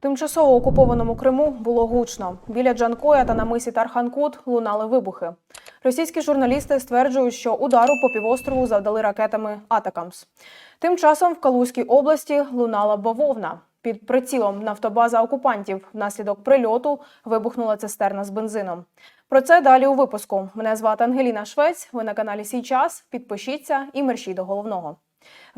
Тимчасово окупованому Криму було гучно. Біля Джанкоя та на мисі Тарханкут лунали вибухи. Російські журналісти стверджують, що удару по півострову завдали ракетами Атакамс. Тим часом в Калузькій області лунала бавовна. Під прицілом нафтобаза окупантів внаслідок прильоту вибухнула цистерна з бензином. Про це далі у випуску. Мене звати Ангеліна Швець. Ви на каналі Сій час. Підпишіться і мерщій до головного.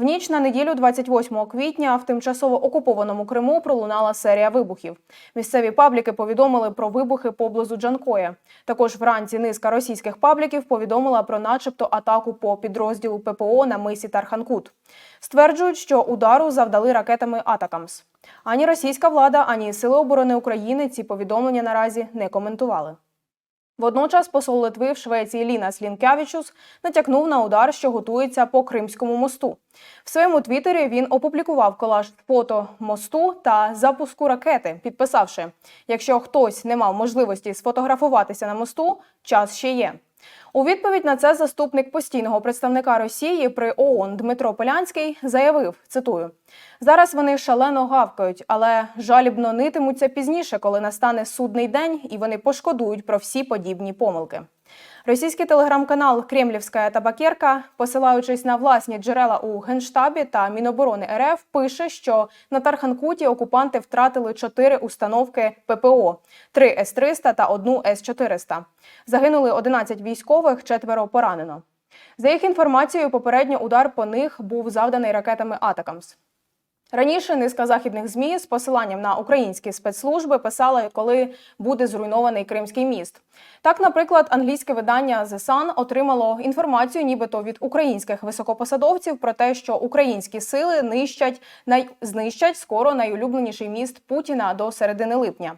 В ніч на неділю, 28 квітня, в тимчасово окупованому Криму пролунала серія вибухів. Місцеві пабліки повідомили про вибухи поблизу Джанкоя. Також вранці низка російських пабліків повідомила про начебто атаку по підрозділу ППО на мисі Тарханкут. Стверджують, що удару завдали ракетами Атакамс. Ані російська влада, ані Сили оборони України ці повідомлення наразі не коментували. Водночас посол Литви в Швеції Лінас Лінкявічус натякнув на удар, що готується по Кримському мосту. В своєму твіттері він опублікував колаж фото мосту та запуску ракети, підписавши: якщо хтось не мав можливості сфотографуватися на мосту, час ще є. У відповідь на це заступник постійного представника Росії при ООН Дмитро Полянський заявив: цитую: зараз вони шалено гавкають, але жалібно нитимуться пізніше, коли настане судний день, і вони пошкодують про всі подібні помилки. Російський телеграм-канал Кремлівська табакерка, посилаючись на власні джерела у генштабі та Міноборони РФ, пише, що на Тарханкуті окупанти втратили чотири установки ППО, три С-300 та одну С-400. Загинули 11 військових, четверо поранено. За їх інформацією, попередньо удар по них був завданий ракетами Атакамс. Раніше низка західних змі з посиланням на українські спецслужби писала, коли буде зруйнований Кримський міст. Так, наприклад, англійське видання The Sun отримало інформацію, нібито від українських високопосадовців про те, що українські сили нищать най... знищать скоро найулюбленіший міст Путіна до середини липня.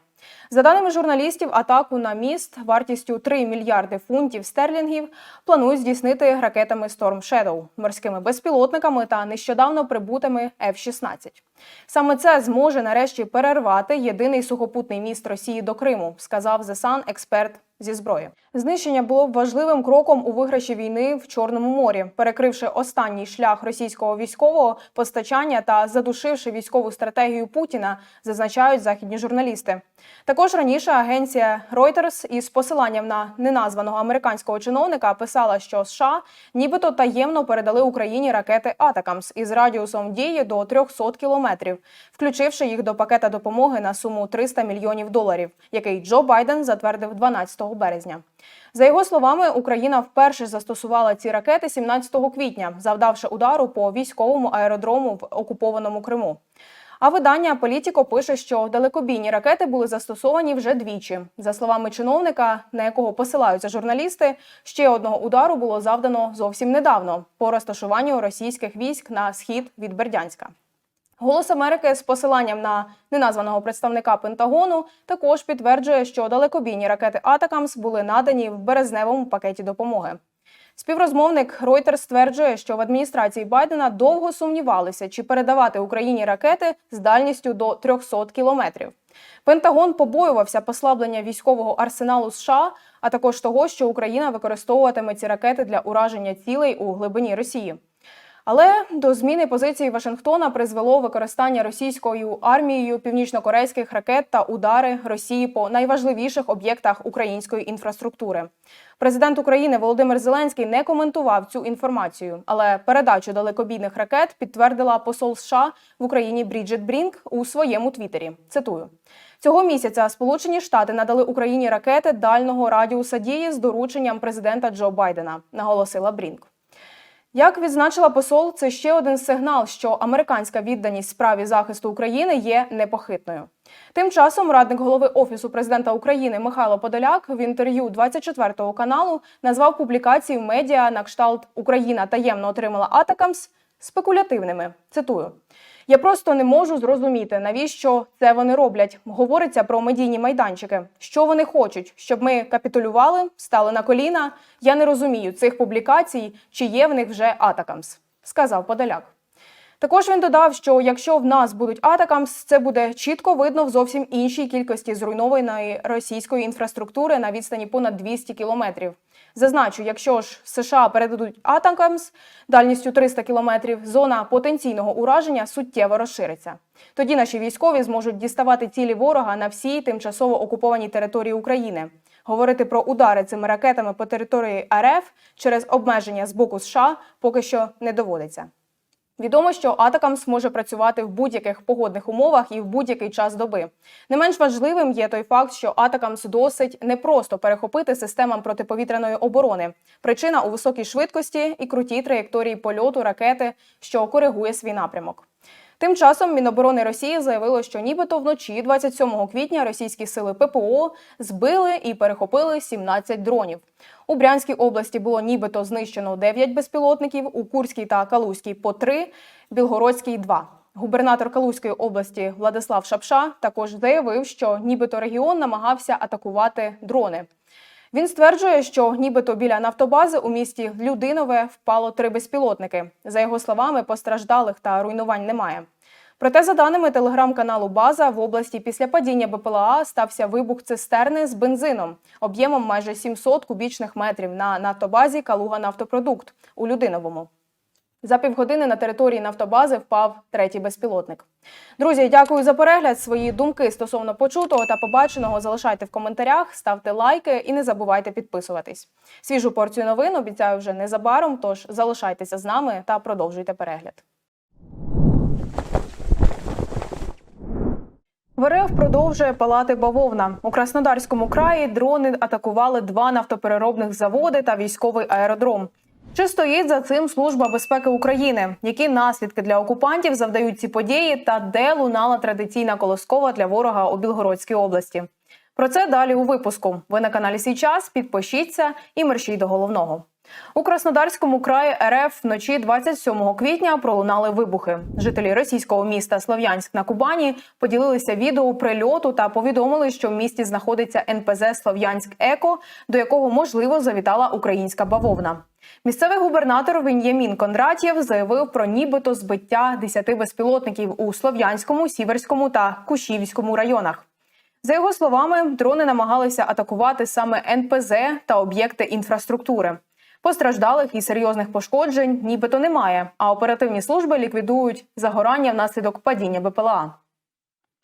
За даними журналістів, атаку на міст вартістю 3 мільярди фунтів стерлінгів планують здійснити ракетами Storm Shadow, морськими безпілотниками та нещодавно прибутими F-16. Саме це зможе нарешті перервати єдиний сухопутний міст Росії до Криму, сказав ЗСАН експерт зі зброї. Знищення було б важливим кроком у виграші війни в Чорному морі, перекривши останній шлях російського військового постачання та задушивши військову стратегію Путіна, зазначають західні журналісти. Також раніше агенція Reuters із посиланням на неназваного американського чиновника писала, що США нібито таємно передали Україні ракети Атакамс із радіусом дії до 300 кілометрів, включивши їх до пакета допомоги на суму 300 мільйонів доларів, який Джо Байден затвердив 12 березня. За його словами, Україна вперше застосувала ці ракети 17 квітня, завдавши удару по військовому аеродрому в окупованому Криму. А видання Політіко пише, що далекобійні ракети були застосовані вже двічі. За словами чиновника, на якого посилаються журналісти, ще одного удару було завдано зовсім недавно по розташуванню російських військ на схід від Бердянська. Голос Америки з посиланням на неназваного представника Пентагону також підтверджує, що далекобійні ракети Атакамс були надані в березневому пакеті допомоги. Співрозмовник Reuters стверджує, що в адміністрації Байдена довго сумнівалися, чи передавати Україні ракети з дальністю до 300 кілометрів. Пентагон побоювався послаблення військового арсеналу США, а також того, що Україна використовуватиме ці ракети для ураження цілей у глибині Росії. Але до зміни позиції Вашингтона призвело використання російською армією північнокорейських ракет та удари Росії по найважливіших об'єктах української інфраструктури. Президент України Володимир Зеленський не коментував цю інформацію, але передачу далекобійних ракет підтвердила посол США в Україні Бріджит Брінк у своєму твіттері. Цитую. Цього місяця Сполучені Штати надали Україні ракети дального радіуса дії з дорученням президента Джо Байдена, наголосила Брінк. Як відзначила посол, це ще один сигнал, що американська відданість справі захисту України є непохитною. Тим часом радник голови офісу президента України Михайло Подоляк в інтерв'ю 24 каналу назвав публікації в медіа на кшталт Україна таємно отримала Атакамс спекулятивними. Цитую. Я просто не можу зрозуміти, навіщо це вони роблять. Говориться про медійні майданчики. Що вони хочуть, щоб ми капітулювали, стали на коліна. Я не розумію цих публікацій, чи є в них вже атакамс, сказав Подоляк. Також він додав, що якщо в нас будуть атакамс, це буде чітко видно в зовсім іншій кількості зруйнованої російської інфраструктури на відстані понад 200 кілометрів. Зазначу, якщо ж США передадуть атакамс дальністю 300 кілометрів, зона потенційного ураження суттєво розшириться. Тоді наші військові зможуть діставати цілі ворога на всій тимчасово окупованій території України. Говорити про удари цими ракетами по території РФ через обмеження з боку США поки що не доводиться. Відомо, що Атакамс може працювати в будь-яких погодних умовах і в будь-який час доби. Не менш важливим є той факт, що Атакамс досить непросто перехопити системам протиповітряної оборони. Причина у високій швидкості і крутій траєкторії польоту ракети, що коригує свій напрямок. Тим часом Міноборони Росії заявило, що нібито вночі, 27 квітня, російські сили ППО збили і перехопили 17 дронів. У Брянській області було нібито знищено 9 безпілотників, у Курській та Калузькій по 3, Білгородській 2. Губернатор Калузької області Владислав Шапша також заявив, що нібито регіон намагався атакувати дрони. Він стверджує, що нібито біля нафтобази у місті Людинове впало три безпілотники. За його словами, постраждалих та руйнувань немає. Проте, за даними телеграм-каналу База, в області після падіння БПЛА стався вибух цистерни з бензином об'ємом майже 700 кубічних метрів на нафтобазі Калуга Нафтопродукт у Людиновому. За півгодини на території нафтобази впав третій безпілотник. Друзі, дякую за перегляд. Свої думки стосовно почутого та побаченого залишайте в коментарях, ставте лайки і не забувайте підписуватись. Свіжу порцію новин обіцяю вже незабаром. Тож залишайтеся з нами та продовжуйте перегляд. В РФ продовжує палати бавовна. У Краснодарському краї дрони атакували два нафтопереробних заводи та військовий аеродром. Чи стоїть за цим служба безпеки України? Які наслідки для окупантів завдають ці події, та де лунала традиційна колоскова для ворога у Білгородській області? Про це далі у випуску. Ви на каналі Сій час. Підпишіться і мерщій до головного. У Краснодарському краї РФ вночі 27 квітня пролунали вибухи. Жителі російського міста Слов'янськ на Кубані поділилися відео прильоту та повідомили, що в місті знаходиться НПЗ Слов'янськ Еко, до якого можливо завітала українська бавовна. Місцевий губернатор Вен'ямін Кондратєв заявив про нібито збиття 10 безпілотників у Слов'янському, Сіверському та Кушівському районах. За його словами, дрони намагалися атакувати саме НПЗ та об'єкти інфраструктури. Постраждалих і серйозних пошкоджень нібито немає, а оперативні служби ліквідують загорання внаслідок падіння БПЛА.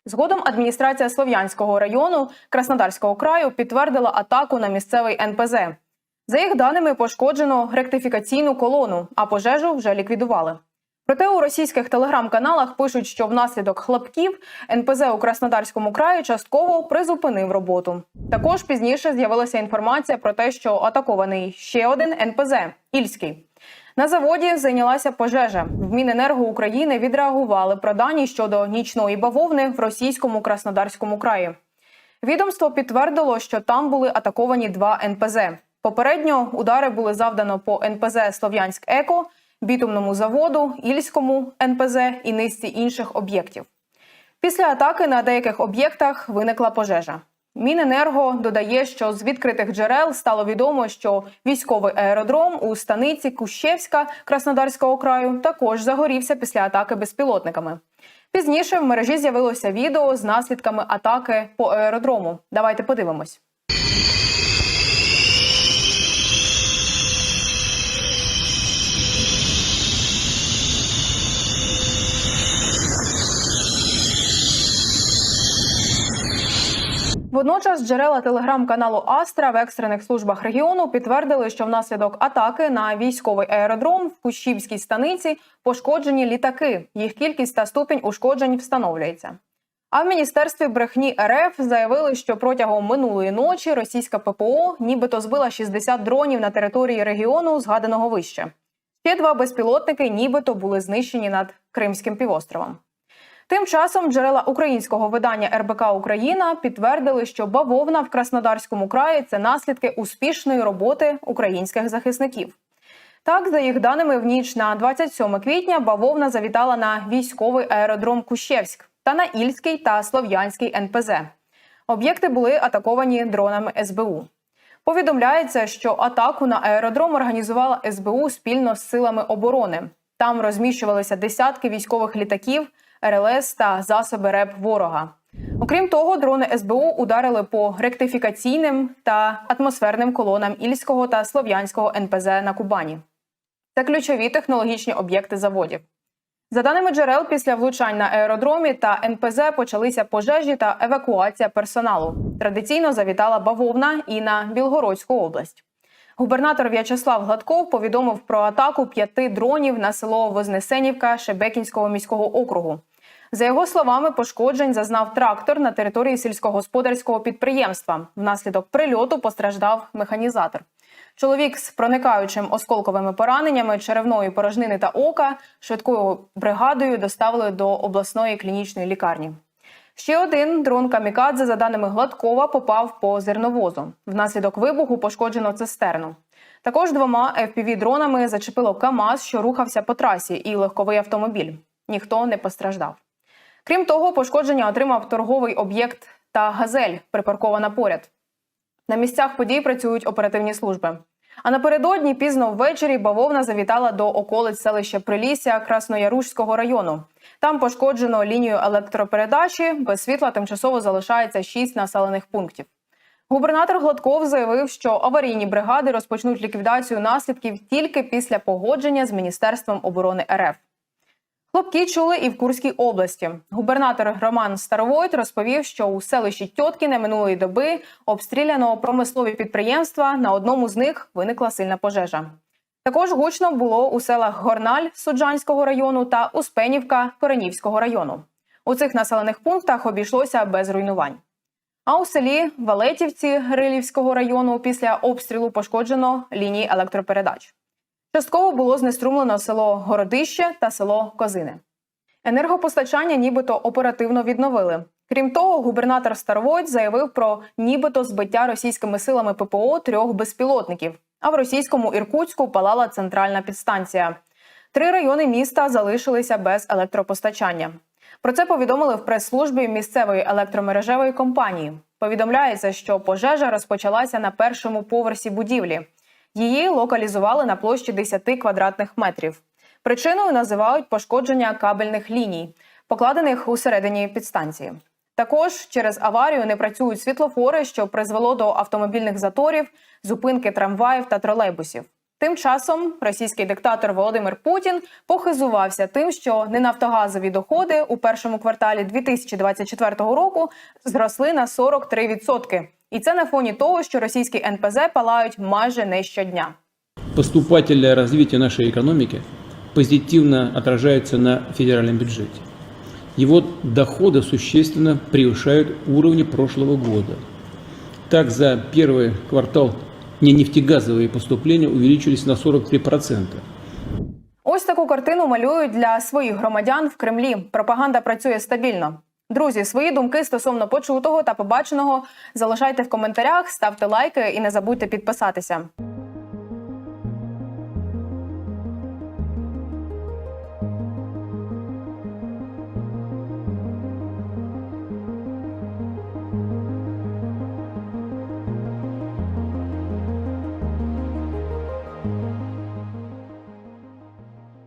Згодом адміністрація Слов'янського району Краснодарського краю підтвердила атаку на місцевий НПЗ. За їх даними, пошкоджено ректифікаційну колону, а пожежу вже ліквідували. Проте у російських телеграм-каналах пишуть, що внаслідок хлопків НПЗ у Краснодарському краї частково призупинив роботу. Також пізніше з'явилася інформація про те, що атакований ще один НПЗ Ільський. На заводі зайнялася пожежа. В Міненерго України відреагували про дані щодо нічної бавовни в російському Краснодарському краї. Відомство підтвердило, що там були атаковані два НПЗ. Попередньо удари були завдано по НПЗ Слов'янськ Еко, бітумному заводу, Ільському НПЗ і низці інших об'єктів. Після атаки на деяких об'єктах виникла пожежа. Міненерго додає, що з відкритих джерел стало відомо, що військовий аеродром у станиці Кущевська Краснодарського краю також загорівся після атаки безпілотниками. Пізніше в мережі з'явилося відео з наслідками атаки по аеродрому. Давайте подивимось. Водночас джерела телеграм-каналу Астра в екстрених службах регіону підтвердили, що внаслідок атаки на військовий аеродром в Кущівській станиці пошкоджені літаки. Їх кількість та ступінь ушкоджень встановлюється. А в міністерстві брехні РФ заявили, що протягом минулої ночі російська ППО нібито збила 60 дронів на території регіону, згаданого вище. Ще два безпілотники, нібито були знищені над Кримським півостровом. Тим часом джерела українського видання РБК Україна підтвердили, що бавовна в Краснодарському краї це наслідки успішної роботи українських захисників. Так, за їх даними, в ніч на 27 квітня бавовна завітала на військовий аеродром Кущевськ та на Ільський та Слов'янський НПЗ. Об'єкти були атаковані дронами СБУ. Повідомляється, що атаку на аеродром організувала СБУ спільно з силами оборони. Там розміщувалися десятки військових літаків, РЛС та засоби РЕП ворога. Окрім того, дрони СБУ ударили по ректифікаційним та атмосферним колонам Ільського та Слов'янського НПЗ на Кубані. Це ключові технологічні об'єкти заводів. За даними джерел, після влучань на аеродромі та НПЗ почалися пожежі та евакуація персоналу. Традиційно завітала бавовна і на Білгородську область. Губернатор В'ячеслав Гладков повідомив про атаку п'яти дронів на село Вознесенівка Шебекінського міського округу. За його словами, пошкоджень зазнав трактор на території сільськогосподарського підприємства. Внаслідок прильоту постраждав механізатор. Чоловік з проникаючим осколковими пораненнями черевної порожнини та ока швидкою бригадою доставили до обласної клінічної лікарні. Ще один дрон камікадзе, за даними Гладкова, попав по зерновозу. Внаслідок вибуху пошкоджено цистерну. Також двома FPV-дронами зачепило КАМАЗ, що рухався по трасі, і легковий автомобіль. Ніхто не постраждав. Крім того, пошкодження отримав торговий об'єкт та газель, припаркована поряд. На місцях подій працюють оперативні служби. А напередодні пізно ввечері бавовна завітала до околиць селища Прилісся Красноярушського району. Там пошкоджено лінію електропередачі. Без світла тимчасово залишається шість населених пунктів. Губернатор Гладков заявив, що аварійні бригади розпочнуть ліквідацію наслідків тільки після погодження з Міністерством оборони РФ. Хлопки чули і в Курській області. Губернатор Роман Старовойт розповів, що у селищі Тьоткіне минулої доби обстріляно промислові підприємства. На одному з них виникла сильна пожежа. Також гучно було у селах Горналь Суджанського району та Успенівка Коренівського району. У цих населених пунктах обійшлося без руйнувань. А у селі Валетівці Грилівського району після обстрілу пошкоджено лінії електропередач. Частково було знеструмлено село Городище та село Козине. Енергопостачання нібито оперативно відновили. Крім того, губернатор Старовойт заявив про нібито збиття російськими силами ППО трьох безпілотників. А в російському Іркутську палала центральна підстанція. Три райони міста залишилися без електропостачання. Про це повідомили в прес-службі місцевої електромережевої компанії. Повідомляється, що пожежа розпочалася на першому поверсі будівлі. Її локалізували на площі 10 квадратних метрів. Причиною називають пошкодження кабельних ліній, покладених у середині підстанції. Також через аварію не працюють світлофори, що призвело до автомобільних заторів, зупинки трамваїв та тролейбусів. Тим часом російський диктатор Володимир Путін похизувався тим, що ненафтогазові доходи у першому кварталі 2024 року зросли на 43%. І це на фоні того, що російські НПЗ палають майже не щодня. поступательное развитие нашей экономики позитивно отражается на федеральном бюджете. Его доходы существенно превышают уровни прошлого года. Так, за первый квартал ненефтегазовые поступления увеличились на 43%. Ось таку картину малюють для своїх громадян в Кремлі. Пропаганда працює стабільно. Друзі, свої думки стосовно почутого та побаченого залишайте в коментарях, ставте лайки і не забудьте підписатися.